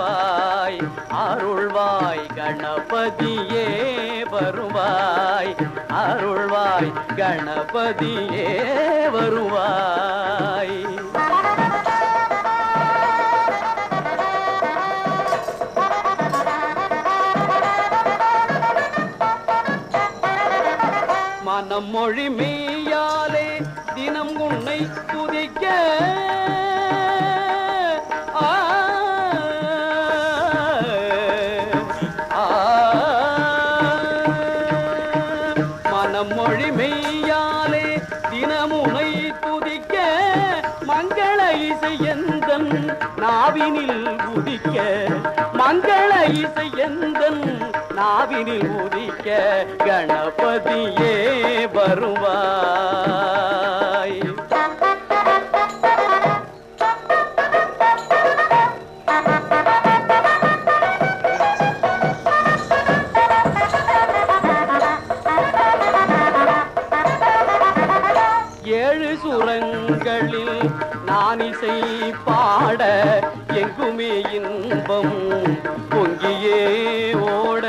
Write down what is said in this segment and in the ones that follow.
வருவாய். அருள்வாய் கணபதியே வருவாய். அருள்வாய் கணபதியே வருவாய். மனம் மொழி மெய்யாலே தினம் உன்னை துதிக்க தினமுனை துதிக்க மங்கள இசையந்தன் நாவினில் உதிக்க மங்கள இசையந்தன் நாவினில் உதிக்க கணபதியே வருவாய். ஏழு சுரங்களில் நான் இசை பாட எங்குமே இன்பம் பொங்கியே ஓட.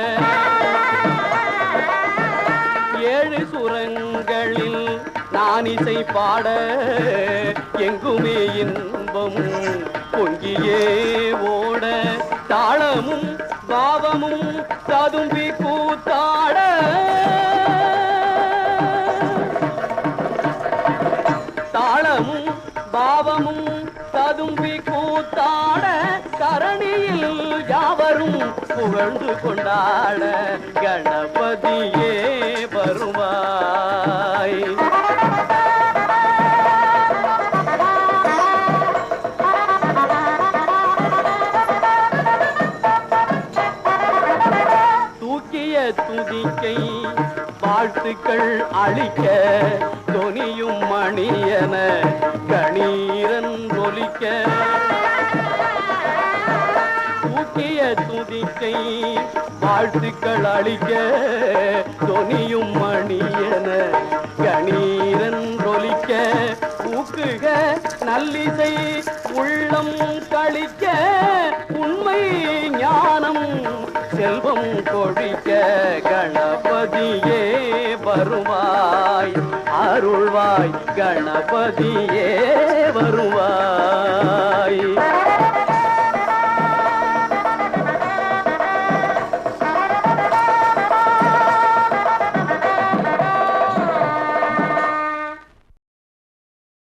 ஏழு சுரங்களில் நான் இசை பாட எங்குமே இன்பம் பொங்கியே ஓட. தாளமும் பாவமும் ததும்பி கூத்தாட பாவமும் ததும்பி கூத்தாட கரணியில் யாவரும் புகழ்ந்து கொண்டாட கணபதியே வருவாய். தூக்கிய துதிக்கை வாழ்த்துக்கள் அளிக்க துணியும் மணியன கணீரன் ஒலிக்க தூக்கிய துதிக்கை வாழ்த்துக்கள் அளிக்க தொனியும் மணியன கணீரன் ஒலிக்க ஊக்குக நல்லிசை உள்ளம் கழிக்க உண்மை ஞானம் செல்வம் கொழிக்க கணபதியே. வருவாய். அருள்வாய் கணபதியே வருவாய்.